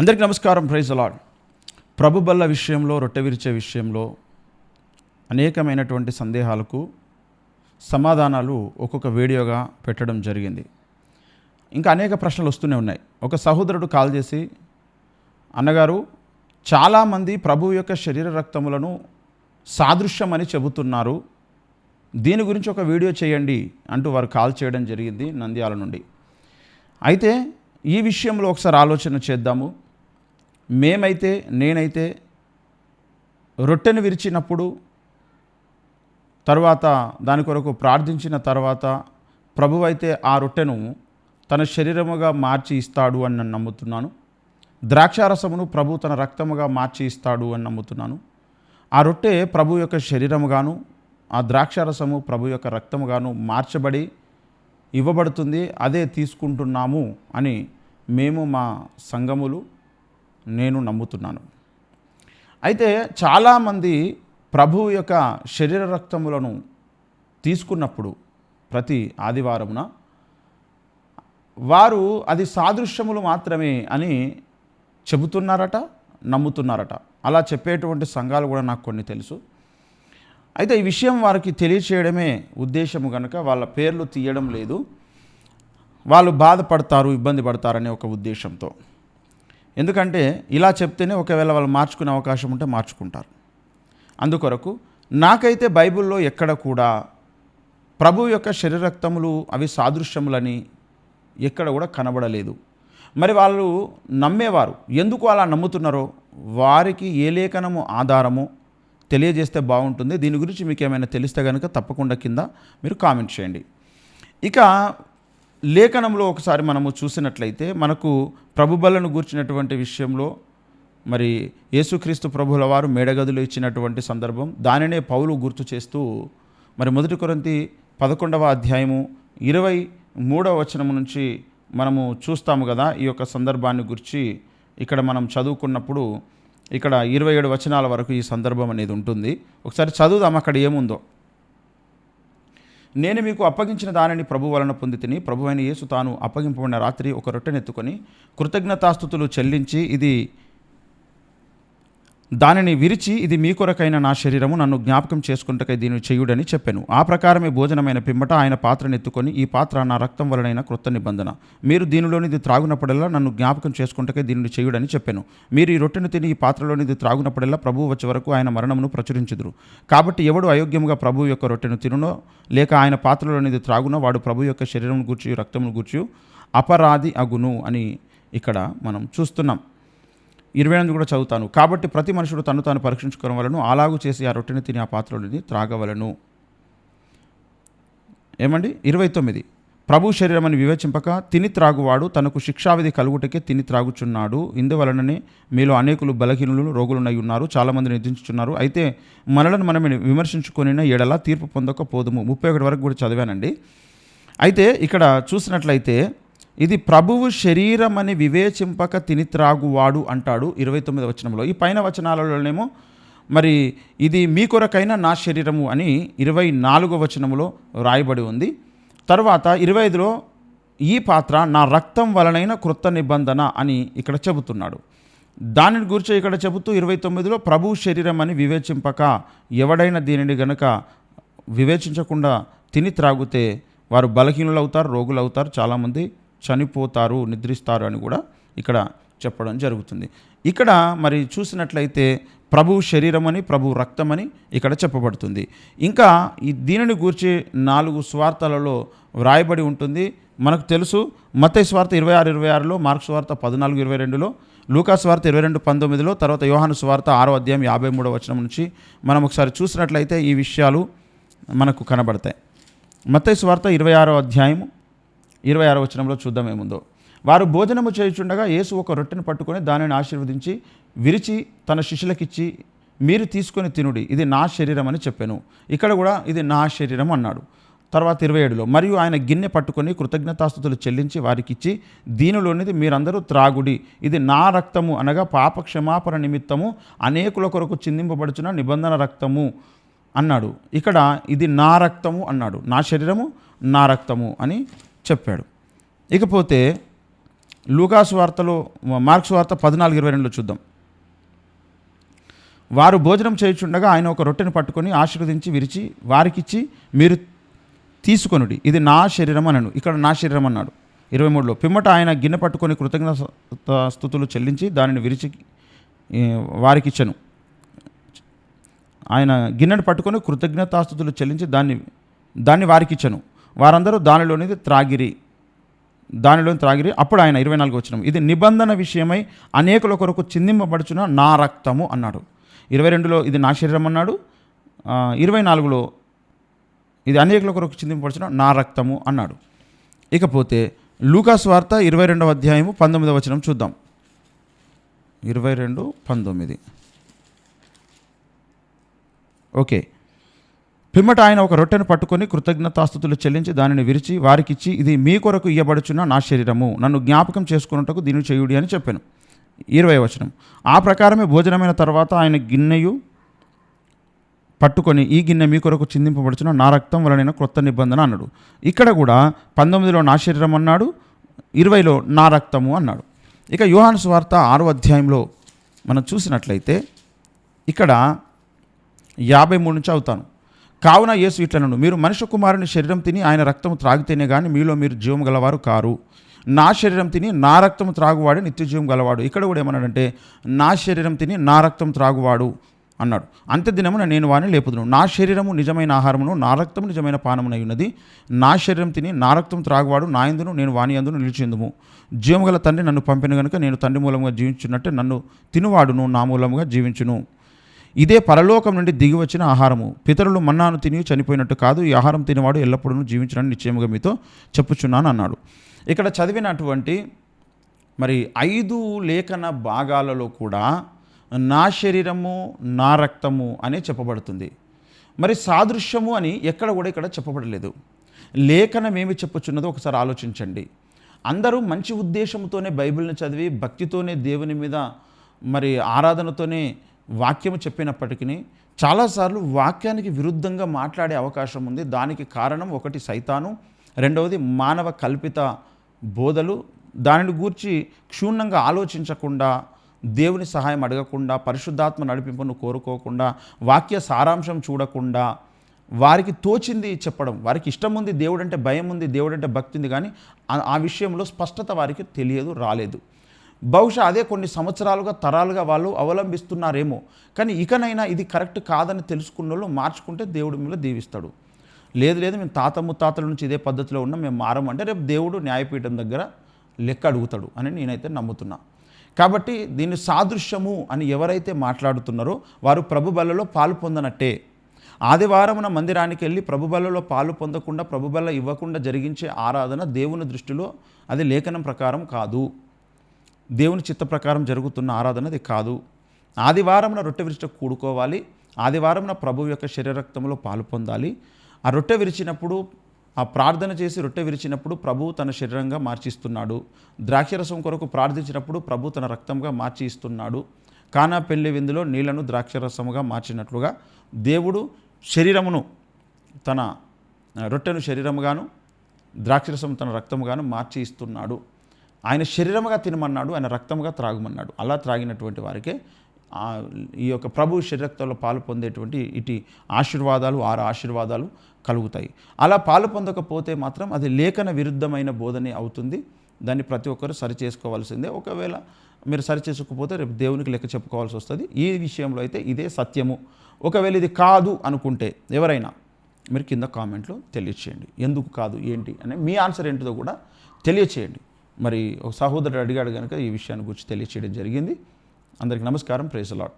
అందరికీ నమస్కారం ప్రైజ్ అలాడ్ ప్రభు బల్ల విషయంలో రొట్టె విరిచే విషయంలో అనేకమైనటువంటి సందేహాలకు సమాధానాలు ఒక్కొక్క వీడియోగా పెట్టడం జరిగింది. ఇంకా అనేక ప్రశ్నలు వస్తూనే ఉన్నాయి. ఒక సహోదరుడు కాల్ చేసి అన్నగారు చాలామంది ప్రభు యొక్క శరీర రక్తములను సాదృశ్యమని చెబుతున్నారు. దీని గురించి ఒక వీడియో చేయండి అంటూ వారు కాల్ చేయడం జరిగింది నంద్యాల నుండి. అయితే ఈ విషయంలో ఒకసారి ఆలోచన చేద్దాము. మేమైతే నేనైతే రొట్టెను విరిచినప్పుడు తర్వాత దాని కొరకు ప్రార్థించిన తర్వాత ప్రభు అయితే ఆ రొట్టెను తన శరీరముగా మార్చి ఇస్తాడు అని నేను నమ్ముతున్నాను. ద్రాక్షారసమును ప్రభు తన రక్తముగా మార్చి ఇస్తాడు అని నమ్ముతున్నాను. ఆ రొట్టె ప్రభు యొక్క శరీరముగాను ఆ ద్రాక్షారసము ప్రభు యొక్క రక్తముగాను మార్చబడి ఇవ్వబడుతుంది. అదే తీసుకుంటున్నాము అని మేము మా సంఘములు నేను నమ్ముతున్నాను. అయితే చాలామంది ప్రభు యొక్క శరీర రక్తములను తీసుకున్నప్పుడు ప్రతి ఆదివారమున వారు అది సాదృశ్యములు మాత్రమే అని చెబుతున్నారట నమ్ముతున్నారట. అలా చెప్పేటువంటి సంఘాలు కూడా నాకు కొన్ని తెలుసు. అయితే ఈ విషయం వారికి తెలియచేయడమే ఉద్దేశము కనుక వాళ్ళ పేర్లు తీయడం లేదు. వాళ్ళు బాధపడతారు ఇబ్బంది పడతారనే ఒక ఉద్దేశంతో. ఎందుకంటే ఇలా చెప్తేనే ఒకవేళ వాళ్ళు మార్చుకునే అవకాశం ఉంటే మార్చుకుంటారు. అందుకొరకు నాకైతే బైబిల్లో ఎక్కడ కూడా ప్రభు యొక్క శరీరక్తములు అవి సాదృశ్యములని ఎక్కడ కూడా కనబడలేదు. మరి వాళ్ళు నమ్మేవారు. ఎందుకు అలా నమ్ముతున్నారో? వారికి ఏ లేఖనము ఆధారము తెలియజేస్తే బాగుంటుంది. దీని గురించి మీకు ఏమైనా తెలిస్తే కనుక తప్పకుండా కింద మీరు కామెంట్ చేయండి. ఇక లేఖనంలో ఒకసారి మనము చూసినట్లయితే మనకు ప్రభుబలను గూర్చినటువంటి విషయంలో మరి యేసుక్రీస్తు ప్రభుల వారు మేడగదులు ఇచ్చినటువంటి సందర్భం దానినే పౌలు గుర్తు చేస్తూ మరి మొదటి కొరంతి పదకొండవ అధ్యాయము ఇరవై మూడవ వచనం నుంచి మనము చూస్తాము కదా ఈ యొక్క సందర్భాన్ని గురించి ఇక్కడ మనం చదువుకున్నప్పుడు ఇక్కడ ఇరవై ఏడు వచనాల వరకు ఈ సందర్భం అనేది ఉంటుంది. ఒకసారి చదువుదాం అక్కడ ఏముందో. నేను మీకు అప్పగించిన దానిని ప్రభు వలన పొంది తిని ప్రభు అయిన యేసు తాను అప్పగింపబడిన రాత్రి ఒక రొట్టెనెత్తుకొని కృతజ్ఞతాస్థుతులు చెల్లించి ఇది దానిని విరిచి ఇది మీ కొరకైన నా శరీరము నన్ను జ్ఞాపకం చేసుకుంటకై దీన్ని చేయుడని చెప్పాను. ఆ ప్రకారమే భోజనమైన పిమ్మట ఆయన పాత్రను ఎత్తుకొని ఈ పాత్ర నా రక్తం వలనైన క్రొత్త నిబంధన. మీరు దీనిలోనిది త్రాగునప్పుడల్లా నన్ను జ్ఞాపకం చేసుకుంటకై దీనిని చేయుడని చెప్పాను. మీరు ఈ రొట్టెను తిని ఈ పాత్రలోనిది త్రాగునప్పుడల్లా ప్రభువు వచ్చే వరకు ఆయన మరణమును ప్రచురించుదురు. కాబట్టి ఎవడు అయోగ్యముగా ప్రభు యొక్క రొట్టెను తినునో లేక ఆయన పాత్రలోనిది త్రాగునో వాడు ప్రభు యొక్క శరీరం గూర్చి రక్తమును గూర్చి అపరాధి అగును అని ఇక్కడ మనం చూస్తున్నాం. ఇరవై ఎనిమిది కూడా చదువుతాను. కాబట్టి ప్రతి మనుషుడు తను తాను పరీక్షించుకోవడం వలను అలాగూ చేసి ఆ రొట్టెని తిని ఆ పాత్రలోని త్రాగవలను. ఏమండి? ఇరవై తొమ్మిది ప్రభు శరీరమని వివేచింపక తిని త్రాగువాడు తనకు శిక్షావిధి కలుగుటకే తిని త్రాగుచున్నాడు. ఇందువలననే మీలో అనేకులు బలహీనులు రోగులునై ఉన్నారు. చాలామంది నిద్రించుచున్నారు. అయితే మనలను మనం విమర్శించుకొని ఎడల తీర్పు పొందకపోదుము ముప్పై ఒకటి వరకు కూడా చదివానండి. అయితే ఇక్కడ చూసినట్లయితే ఇది ప్రభువు శరీరమని వివేచింపక తిని త్రాగువాడు అంటాడు ఇరవై తొమ్మిది వచనంలో. ఈ పైన వచనాలలోనేమో మరి ఇది మీ కొరకైన నా శరీరము అని ఇరవై నాలుగో వచనములో రాయబడి ఉంది. తర్వాత ఇరవై ఐదులో ఈ పాత్ర నా రక్తం వలనైన క్రొత్త నిబంధన అని ఇక్కడ చెబుతున్నాడు. దానిని గురించి ఇక్కడ చెబుతూ ఇరవై తొమ్మిదిలో ప్రభు శరీరం అని వివేచింపక ఎవడైనా దీనిని గనుక వివేచించకుండా తిని త్రాగితే వారు బలహీనులు అవుతారు రోగులు అవుతారు చాలామంది చనిపోతారు నిద్రిస్తారు అని కూడా ఇక్కడ చెప్పడం జరుగుతుంది. ఇక్కడ మరి చూసినట్లయితే ప్రభు శరీరమని ప్రభు రక్తమని ఇక్కడ చెప్పబడుతుంది. ఇంకా ఈ దీనిని గూర్చి నాలుగు స్వార్థలలో వ్రాయబడి ఉంటుంది. మనకు తెలుసు మత స్వార్థ ఇరవై ఆరు ఇరవై ఆరులో మార్క్ స్వార్థ పద్నాలుగు ఇరవై రెండులో లూకా స్వార్థ ఇరవై రెండు పంతొమ్మిదిలో తర్వాత యోహాను స్వార్థ ఆరో అధ్యాయం యాభై మూడో వచనం నుంచి మనం ఒకసారి చూసినట్లయితే ఈ విషయాలు మనకు కనబడతాయి. మత స్వార్థ ఇరవై ఆరో అధ్యాయము ఇరవై ఆరో వచనంలో చూద్దాం ఏముందో. వారు భోజనము చేయుచుండగా యేసు ఒక రొట్టెను పట్టుకొని దానిని ఆశీర్వదించి విరిచి తన శిష్యులకిచ్చి మీరు తీసుకొని తినుడి ఇది నా శరీరం అని చెప్పాను. ఇక్కడ కూడా ఇది నా శరీరం అన్నాడు. తర్వాత ఇరవై ఏడులో మరియు ఆయన గిన్నె పట్టుకొని కృతజ్ఞతాస్థుతులు చెల్లించి వారికి ఇచ్చి దీనిలోనిది మీరందరూ త్రాగుడి ఇది నా రక్తము అనగా పాప క్షమాపణ నిమిత్తము అనేకుల కొరకు చిందింపబడుచున్న నిబంధన రక్తము అన్నాడు. ఇక్కడ ఇది నా రక్తము అన్నాడు. నా శరీరము నా రక్తము అని చెప్పాడు. ఇకపోతే లూకాసు వార్తలో మార్క్స్ వార్త పద్నాలుగు ఇరవై రెండులో చూద్దాం. వారు భోజనం చేయుచుండగా ఆయన ఒక రొట్టెను పట్టుకొని ఆశీర్వదించి విరిచి వారికిచ్చి మీరు తీసుకొనుడి. ఇది నా శరీరం అనను. ఇక్కడ నా శరీరం అన్నాడు. ఇరవై మూడులో పిమ్మట ఆయన గిన్నె పట్టుకొని కృతజ్ఞత స్థుతులు చెల్లించి దానిని విరిచి వారికిచ్చను. ఆయన గిన్నెను పట్టుకొని కృతజ్ఞతాస్థుతులు చెల్లించి దాన్ని దాన్ని వారికిచ్చెను. వారందరూ దానిలోనిది త్రాగిరి. దానిలోని త్రాగిరి. అప్పుడు ఆయన ఇరవై నాలుగు వచ్చిన. ఇది నిబంధన విషయమై అనేకుల కొరకు చిందింపబడుచున్న నా రక్తము అన్నాడు. ఇరవై రెండులో ఇది నా శరీరం అన్నాడు. ఇరవై నాలుగులో ఇది అనేకుల కొరకు చిందింపబడుచున్న నా రక్తము అన్నాడు. ఇకపోతే లూకాస్ వార్త ఇరవై రెండవ అధ్యాయము పంతొమ్మిదవ వచనం చూద్దాం. ఇరవై రెండు పంతొమ్మిది. ఓకే. పిమ్మట ఆయన ఒక రొట్టెను పట్టుకొని కృతజ్ఞతాస్థుతులు చెల్లించి దానిని విరిచి వారికిచ్చి ఇది మీ కొరకు ఇయ్యబడుచున్న నా శరీరము. నన్ను జ్ఞాపకం చేసుకున్నట్టుకు దీన్ని చేయుడి అని చెప్పాను. ఇరవై వచనం. ఆ ప్రకారమే భోజనమైన తర్వాత ఆయన గిన్నెయు పట్టుకొని ఈ గిన్నె మీ కొరకు చిందింపబడుచున్న నా రక్తం వలన క్రొత్త నిబంధన అన్నాడు. ఇక్కడ కూడా పంతొమ్మిదిలో నా శరీరం అన్నాడు ఇరవైలో నా రక్తము అన్నాడు. ఇక యోహాను స్వార్త ఆరో అధ్యాయంలో మనం చూసినట్లయితే ఇక్కడ యాభై మూడు నుంచి అవుతాను. కావున యేసు ఇట్లనను మీరు మనుష్య కుమారుని శరీరం తిని ఆయన రక్తము త్రాగితేనే కానీ మీలో మీరు జీవం గలవారు కారు. నా శరీరం తిని నా రక్తము త్రాగువాడు నిత్యజీవం గలవాడు. ఇక్కడ కూడా ఏమన్నాడంటే నా శరీరం తిని నా రక్తం త్రాగువాడు అన్నాడు. అంత్య దినమున నేను వాని లేపుదును. నా శరీరము నిజమైన ఆహారమును నా రక్తము నిజమైన పానమునై ఉన్నది. నా శరీరం తిని నా రక్తం త్రాగువాడు నా ఎందును నేను వాని అందును నిలిచిందుము జీవము గల తండ్రి నన్ను పంపిన గనుక నేను తండ్రి మూలంగా జీవించున్నట్టే నన్ను తినువాడును నా మూలంగా జీవించును. ఇదే పరలోకం నుండి దిగి వచ్చిన ఆహారము. పితరులు మన్నాను తిని చనిపోయినట్టు కాదు ఈ ఆహారం తినేవాడు ఎల్లప్పుడూ జీవించడానికి నిశ్చయముగా మీతో చెప్పుచున్నాను అన్నాడు. ఇక్కడ చదివినటువంటి మరి ఐదు లేఖన భాగాలలో కూడా నా శరీరము నా రక్తము అనే చెప్పబడుతుంది. మరి సాదృశ్యము అని ఎక్కడ కూడా ఇక్కడ చెప్పబడలేదు. లేఖనం ఏమి చెప్పుచున్నదో ఒకసారి ఆలోచించండి. అందరూ మంచి ఉద్దేశంతోనే బైబిల్ని చదివి భక్తితోనే దేవుని మీద మరి ఆరాధనతోనే వాక్యము చెప్పినప్పటికీ చాలాసార్లు వాక్యానికి విరుద్ధంగా మాట్లాడే అవకాశం ఉంది. దానికి కారణం ఒకటి సైతాను రెండవది మానవ కల్పిత బోధలు. దానిని గూర్చి క్షుణ్ణంగా ఆలోచించకుండా దేవుని సహాయం అడగకుండా పరిశుద్ధాత్మ నడిపింపును కోరుకోకుండా వాక్య సారాంశం చూడకుండా వారికి తోచింది చెప్పడం వారికి ఇష్టం ఉంది దేవుడంటే భయం ఉంది దేవుడంటే భక్తి ఉంది కానీ ఆ విషయంలో స్పష్టత వారికి తెలియదు రాలేదు. బహుశా అదే కొన్ని సంవత్సరాలుగా తరాలుగా వాళ్ళు అవలంబిస్తున్నారేమో. కానీ ఇకనైనా ఇది కరెక్ట్ కాదని తెలుసుకున్న వాళ్ళు మార్చుకుంటే దేవుడు మిమ్మల్ని దీవిస్తాడు. లేదు లేదు మేము తాత ముత్తాతల నుంచి ఇదే పద్ధతిలో ఉన్నాం మేము మారమంటే రేపు దేవుడు న్యాయపీఠం దగ్గర లెక్క అడుగుతాడు అని నేనైతే నమ్ముతున్నా. కాబట్టి దీన్ని సాదృశ్యము అని ఎవరైతే మాట్లాడుతున్నారో వారు ప్రభుబలలో పాలు పొందనట్టే. ఆదివారమున మందిరానికి వెళ్ళి ప్రభుబలలో పాలు పొందకుండా ప్రభుబల ఇవ్వకుండా జరిగించే ఆరాధన దేవుని దృష్టిలో అది లేఖనం ప్రకారం కాదు. దేవుని చిత్త ప్రకారం జరుగుతున్న ఆరాధనది కాదు. ఆదివారంన రొట్టె విరిచ కూడుకోవాలి. ఆదివారంన ప్రభు యొక్క శరీరక్తంలో పాలు పొందాలి. ఆ రొట్టె విరిచినప్పుడు ఆ ప్రార్థన చేసి రొట్టె విరిచినప్పుడు ప్రభు తన శరీరంగా మార్చిస్తున్నాడు. ద్రాక్షరసం కొరకు ప్రార్థించినప్పుడు ప్రభు తన రక్తంగా మార్చి ఇస్తున్నాడు కానా పెళ్ళి విందులో నీళ్ళను ద్రాక్షరసముగా మార్చినట్లుగా దేవుడు శరీరమును తన రొట్టెను శరీరముగాను ద్రాక్షరసం తన రక్తముగాను మార్చి ఇస్తున్నాడు ఆయన శరీరముగా తినమన్నాడు ఆయన రక్తముగా త్రాగమన్నాడు. అలా త్రాగినటువంటి వారికే ఈ యొక్క ప్రభు శరీరక్తంలో పాలు పొందేటువంటి ఇటు ఆశీర్వాదాలు ఆరు ఆశీర్వాదాలు కలుగుతాయి. అలా పాలు పొందకపోతే మాత్రం అది లేఖన విరుద్ధమైన బోధనే అవుతుంది. దాన్ని ప్రతి ఒక్కరు సరి చేసుకోవాల్సిందే. ఒకవేళ మీరు సరి చేసుకోకపోతే రేపు దేవునికి లెక్క చెప్పుకోవాల్సి వస్తుంది. ఈ విషయంలో అయితే ఇదే సత్యము. ఒకవేళ ఇది కాదు అనుకుంటే ఎవరైనా మీరు కింద కామెంట్లో తెలియచేయండి. ఎందుకు కాదు ఏంటి అని మీ ఆన్సర్ ఏంటిదో కూడా తెలియచేయండి. మరి ఒక సహోదరుడు అడిగాడు కనుక ఈ విషయాన్ని గురించి తెలియచేయడం జరిగింది. అందరికీ నమస్కారం. ప్రేస్లాట్